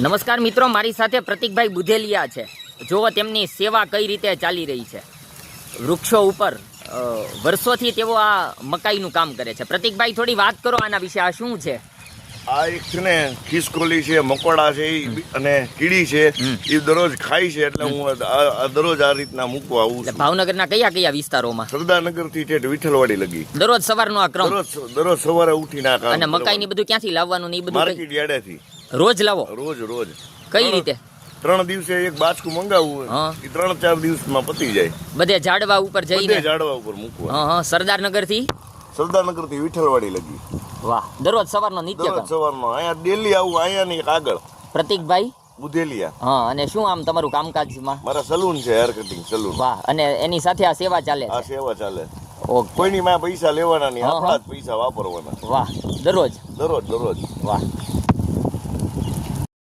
નમસ્કાર મિત્રો મારી સાથે પ્રતિકભાઈ બુધેલિયા છે. જુઓ તેમની સેવા કઈ રીતે ચાલી રહી છે. વૃક્ષો ઉપર વર્ષોથી તેઓ આ મકાઈનું કામ કરે છે. પ્રતિકભાઈ થોડી વાત કરો આના વિશે. આ શું છે? આ એક છે ને ખિસકોલી છે મકોડા છે અને કીડી છે. એ દરરોજ ખાય છે એટલે હું દરરોજ આ રીતના મૂકવા આવું છું. ભાવનગરના કયા કયા વિસ્તારોમાં? સરદારનગરથી ઠેઠ વિઠ્ઠલવાડી લગી. દરરોજ સવારનો આ ક્રમ. દરરોજ દરરોજ સવારે ઉઠીને આ અને અને મકાઈની બધું ક્યાંથી લાવવાનું ને એ બધું માર્કેટ યાર્ડેથી. રોજ લાવો. રોજ રોજ. કઈ રીતે? ત્રણ દિવસે એક બાચકું મંગાવવું હા. એ ત્રણ ચાર દિવસમાં પતી જાય. બધે ઝાડવા ઉપર બધે જઈને ઝાડવા ઉપર મૂકવું. હા હા. સરદારનગરથી સરદારનગરથી વિઠ્ઠલવાડી લગી. વાહ. દરરોજ સવારનો નિત્ય દરરોજ સવારનો. અહીંયા ડેલી આવું અહીંયા ની આગળ. પ્રતિકભાઈ? બુધેલિયા. હા અને શું આમ તમારું કામકાજમાં? મારા સલૂન છે હેર કટિંગ સલૂન. વાહ. અને એની સાથે આ સેવા ચાલે આ સેવા ચાલે. કોઈની માં પૈસા લેવાના નહીં. આપણા જ પૈસા વાપરવાના. વાહ. દરરોજ? દરરોજ દરરોજ. વાહ.